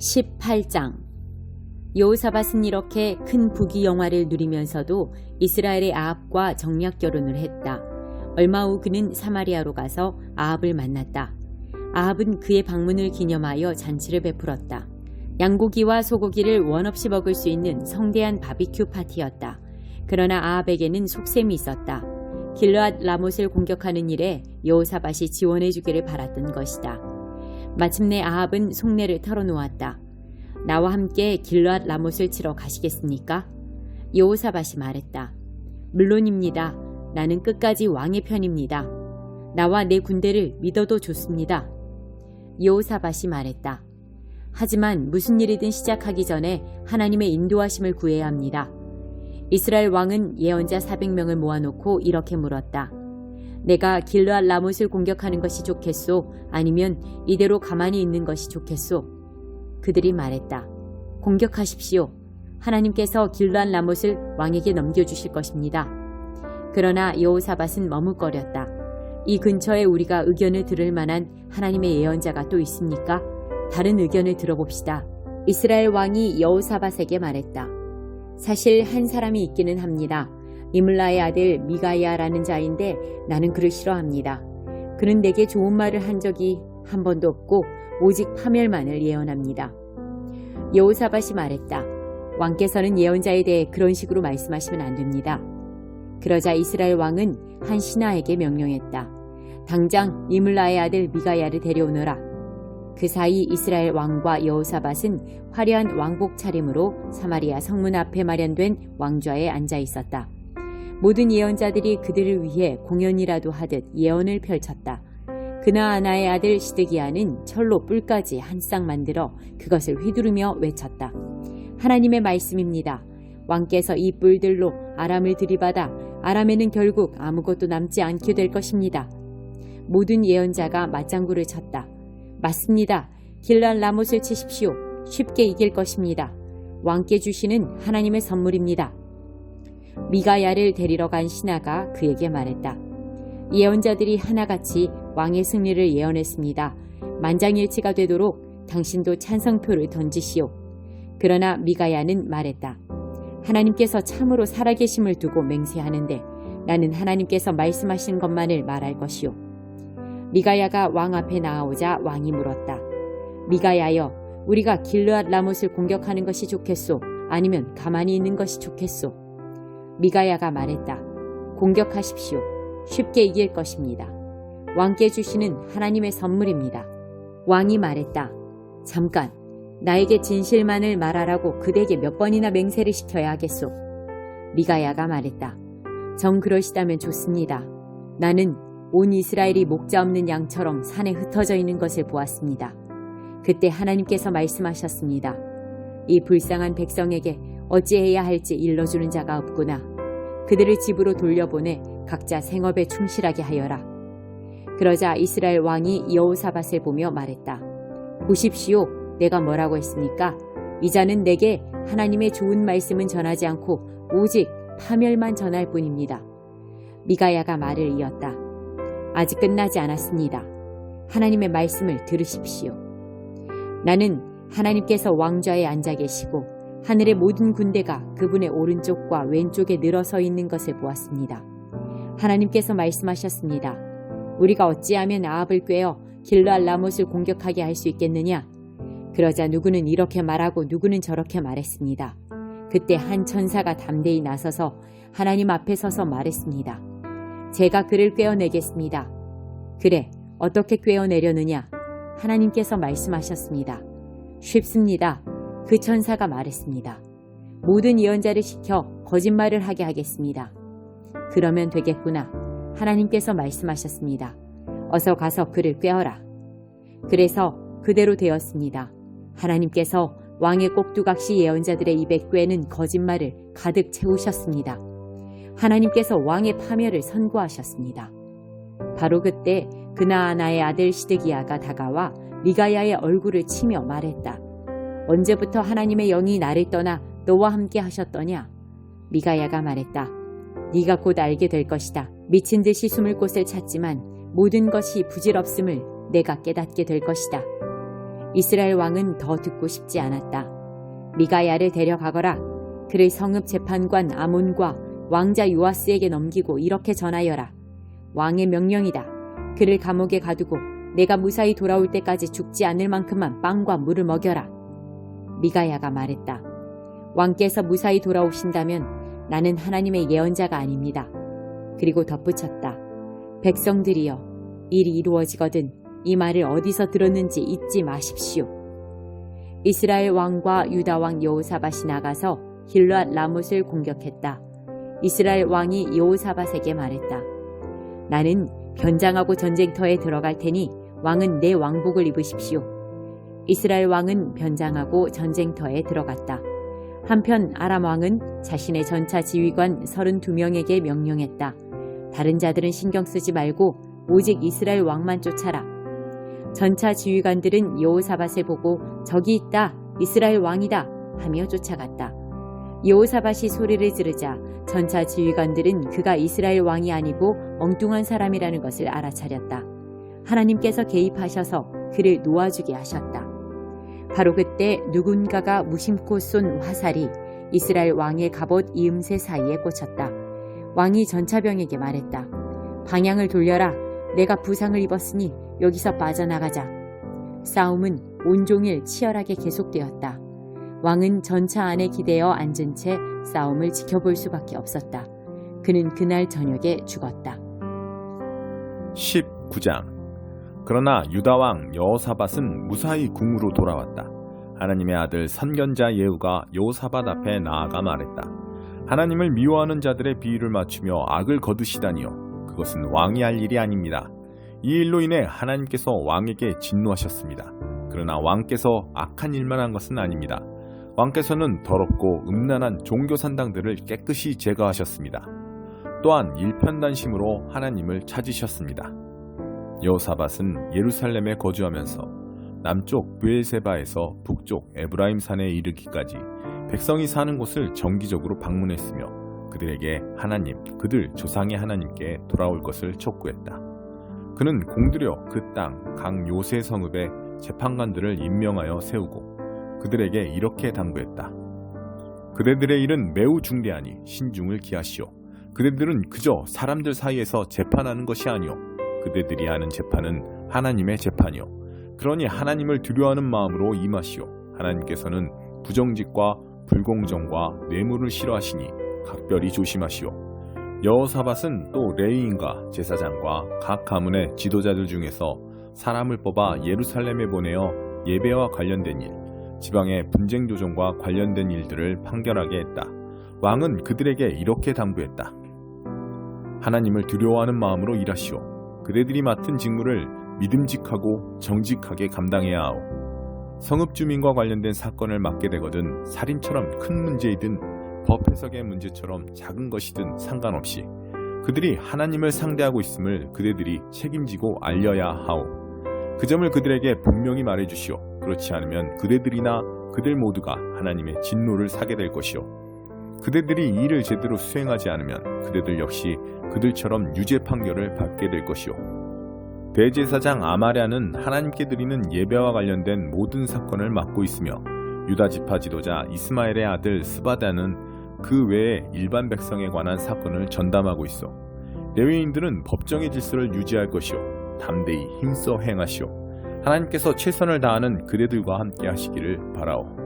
18장 여호사밧은 이렇게 큰 부귀 영화를 누리면서도 이스라엘의 아합과 정략 결혼을 했다. 얼마 후 그는 사마리아로 가서 아합을 만났다. 아합은 그의 방문을 기념하여 잔치를 베풀었다. 양고기와 소고기를 원 없이 먹을 수 있는 성대한 바비큐 파티였다. 그러나 아합에게는 속셈이 있었다. 길르앗 라못을 공격하는 일에 여호사밧이 지원해 주기를 바랐던 것이다. 마침내 아합은 속내를 털어놓았다. 나와 함께 길르앗 라못을 치러 가시겠습니까? 여호사밧이 말했다. 물론입니다. 나는 끝까지 왕의 편입니다. 나와 내 군대를 믿어도 좋습니다. 여호사밧이 말했다. 하지만 무슨 일이든 시작하기 전에 하나님의 인도하심을 구해야 합니다. 이스라엘 왕은 예언자 400명을 모아놓고 이렇게 물었다. 내가 길르앗 라못을 공격하는 것이 좋겠소? 아니면 이대로 가만히 있는 것이 좋겠소? 그들이 말했다. 공격하십시오. 하나님께서 길르앗 라못을 왕에게 넘겨주실 것입니다. 그러나 여호사밧은 머뭇거렸다. 이 근처에 우리가 의견을 들을 만한 하나님의 예언자가 또 있습니까? 다른 의견을 들어봅시다. 이스라엘 왕이 여호사밧에게 말했다. 사실 한 사람이 있기는 합니다. 이물라의 아들 미가야라는 자인데 나는 그를 싫어합니다. 그는 내게 좋은 말을 한 적이 한 번도 없고 오직 파멸만을 예언합니다. 여호사밧이 말했다. 왕께서는 예언자에 대해 그런 식으로 말씀하시면 안 됩니다. 그러자 이스라엘 왕은 한 신하에게 명령했다. 당장 이물라의 아들 미가야를 데려오너라. 그 사이 이스라엘 왕과 여호사밧은 화려한 왕복 차림으로 사마리아 성문 앞에 마련된 왕좌에 앉아 있었다. 모든 예언자들이 그들을 위해 공연이라도 하듯 예언을 펼쳤다. 그나아나의 아들 시드기야는 철로 뿔까지 한 쌍 만들어 그것을 휘두르며 외쳤다. 하나님의 말씀입니다. 왕께서 이 뿔들로 아람을 들이받아 아람에는 결국 아무것도 남지 않게 될 것입니다. 모든 예언자가 맞장구를 쳤다. 맞습니다. 길란 라못을 치십시오. 쉽게 이길 것입니다. 왕께 주시는 하나님의 선물입니다. 미가야를 데리러 간 신하가 그에게 말했다. 예언자들이 하나같이 왕의 승리를 예언했습니다. 만장일치가 되도록 당신도 찬성표를 던지시오. 그러나 미가야는 말했다. 하나님께서 참으로 살아계심을 두고 맹세하는데 나는 하나님께서 말씀하신 것만을 말할 것이오. 미가야가 왕 앞에 나아오자 왕이 물었다. 미가야여, 우리가 길르앗 라못을 공격하는 것이 좋겠소? 아니면 가만히 있는 것이 좋겠소? 미가야가 말했다. 공격하십시오. 쉽게 이길 것입니다. 왕께 주시는 하나님의 선물입니다. 왕이 말했다. 잠깐, 나에게 진실만을 말하라고 그대에게 몇 번이나 맹세를 시켜야 하겠소. 미가야가 말했다. 정 그러시다면 좋습니다. 나는 온 이스라엘이 목자 없는 양처럼 산에 흩어져 있는 것을 보았습니다. 그때 하나님께서 말씀하셨습니다. 이 불쌍한 백성에게 어찌해야 할지 일러주는 자가 없구나. 그들을 집으로 돌려보내 각자 생업에 충실하게 하여라. 그러자 이스라엘 왕이 여호사밧을 보며 말했다. 보십시오. 내가 뭐라고 했습니까? 이 자는 내게 하나님의 좋은 말씀은 전하지 않고 오직 파멸만 전할 뿐입니다. 미가야가 말을 이었다. 아직 끝나지 않았습니다. 하나님의 말씀을 들으십시오. 나는 하나님께서 왕좌에 앉아 계시고 하늘의 모든 군대가 그분의 오른쪽과 왼쪽에 늘어서 있는 것을 보았습니다. 하나님께서 말씀하셨습니다. 우리가 어찌하면 아합을 꿰어 길르알 라못을 공격하게 할 수 있겠느냐? 그러자 누구는 이렇게 말하고 누구는 저렇게 말했습니다. 그때 한 천사가 담대히 나서서 하나님 앞에 서서 말했습니다. 제가 그를 꿰어내겠습니다. 그래, 어떻게 꿰어내려느냐? 하나님께서 말씀하셨습니다. 쉽습니다. 그 천사가 말했습니다. 모든 예언자를 시켜 거짓말을 하게 하겠습니다. 그러면 되겠구나. 하나님께서 말씀하셨습니다. 어서 가서 그를 꿰어라. 그래서 그대로 되었습니다. 하나님께서 왕의 꼭두각시 예언자들의 입에 꿰는 거짓말을 가득 채우셨습니다. 하나님께서 왕의 파멸을 선고하셨습니다. 바로 그때 그나아나의 아들 시드기야가 다가와 미가야의 얼굴을 치며 말했다. 언제부터 하나님의 영이 나를 떠나 너와 함께 하셨더냐? 미가야가 말했다. 네가 곧 알게 될 것이다. 미친 듯이 숨을 곳을 찾지만 모든 것이 부질없음을 내가 깨닫게 될 것이다. 이스라엘 왕은 더 듣고 싶지 않았다. 미가야를 데려가거라. 그를 성읍 재판관 아몬과 왕자 요아스에게 넘기고 이렇게 전하여라. 왕의 명령이다. 그를 감옥에 가두고 내가 무사히 돌아올 때까지 죽지 않을 만큼만 빵과 물을 먹여라. 미가야가 말했다. 왕께서 무사히 돌아오신다면 나는 하나님의 예언자가 아닙니다. 그리고 덧붙였다. 백성들이여, 일이 이루어지거든 이 말을 어디서 들었는지 잊지 마십시오. 이스라엘 왕과 유다 왕 여호사밧이 나가서 길앗 라못을 공격했다. 이스라엘 왕이 여호사밧에게 말했다. 나는 변장하고 전쟁터에 들어갈 테니 왕은 내 왕복을 입으십시오. 이스라엘 왕은 변장하고 전쟁터에 들어갔다. 한편 아람 왕은 자신의 전차 지휘관 32명에게 명령했다. 다른 자들은 신경 쓰지 말고 오직 이스라엘 왕만 쫓아라. 전차 지휘관들은 여호사밧을 보고 저기 있다 이스라엘 왕이다 하며 쫓아갔다. 여호사밧이 소리를 지르자 전차 지휘관들은 그가 이스라엘 왕이 아니고 엉뚱한 사람이라는 것을 알아차렸다. 하나님께서 개입하셔서 그를 놓아주게 하셨다. 바로 그때 누군가가 무심코 쏜 화살이 이스라엘 왕의 갑옷 이음새 사이에 꽂혔다. 왕이 전차병에게 말했다. 방향을 돌려라. 내가 부상을 입었으니 여기서 빠져나가자. 싸움은 온종일 치열하게 계속되었다. 왕은 전차 안에 기대어 앉은 채 싸움을 지켜볼 수밖에 없었다. 그는 그날 저녁에 죽었다. 19장 그러나 유다 왕 여호사밧은 무사히 궁으로 돌아왔다. 하나님의 아들 선견자 예후가 여호사밧 앞에 나아가 말했다. 하나님을 미워하는 자들의 비위를 맞추며 악을 거두시다니요. 그것은 왕이 할 일이 아닙니다. 이 일로 인해 하나님께서 왕에게 진노하셨습니다. 그러나 왕께서 악한 일만 한 것은 아닙니다. 왕께서는 더럽고 음란한 종교 산당들을 깨끗이 제거하셨습니다. 또한 일편단심으로 하나님을 찾으셨습니다. 여호사밧은 예루살렘에 거주하면서 남쪽 브엘세바에서 북쪽 에브라임 산에 이르기까지 백성이 사는 곳을 정기적으로 방문했으며 그들에게 하나님, 그들 조상의 하나님께 돌아올 것을 촉구했다. 그는 공들여 그땅각 요새 성읍에 재판관들을 임명하여 세우고 그들에게 이렇게 당부했다. 그대들의 일은 매우 중대하니 신중을 기하시오. 그대들은 그저 사람들 사이에서 재판하는 것이 아니오. 그대들이 하는 재판은 하나님의 재판이오. 그러니 하나님을 두려워하는 마음으로 임하시오. 하나님께서는 부정직과 불공정과 뇌물을 싫어하시니 각별히 조심하시오. 여호사밧은 또 레위인과 제사장과 각 가문의 지도자들 중에서 사람을 뽑아 예루살렘에 보내어 예배와 관련된 일, 지방의 분쟁 조정과 관련된 일들을 판결하게 했다. 왕은 그들에게 이렇게 당부했다. 하나님을 두려워하는 마음으로 일하시오. 그대들이 맡은 직무를 믿음직하고 정직하게 감당해야 하오. 성읍 주민과 관련된 사건을 맡게 되거든 살인처럼 큰 문제이든 법 해석의 문제처럼 작은 것이든 상관없이 그들이 하나님을 상대하고 있음을 그대들이 책임지고 알려야 하오. 그 점을 그들에게 분명히 말해 주시오. 그렇지 않으면 그대들이나 그들 모두가 하나님의 진노를 사게 될 것이오. 그대들이 이 일을 제대로 수행하지 않으면 그대들 역시 그들처럼 유죄 판결을 받게 될 것이오. 대제사장 아마랴는 하나님께 드리는 예배와 관련된 모든 사건을 맡고 있으며 유다 지파 지도자 이스마엘의 아들 스바다는 그 외에 일반 백성에 관한 사건을 전담하고 있어. 레위인들은 법정의 질서를 유지할 것이요 담대히 힘써 행하시오. 하나님께서 최선을 다하는 그대들과 함께 하시기를 바라오.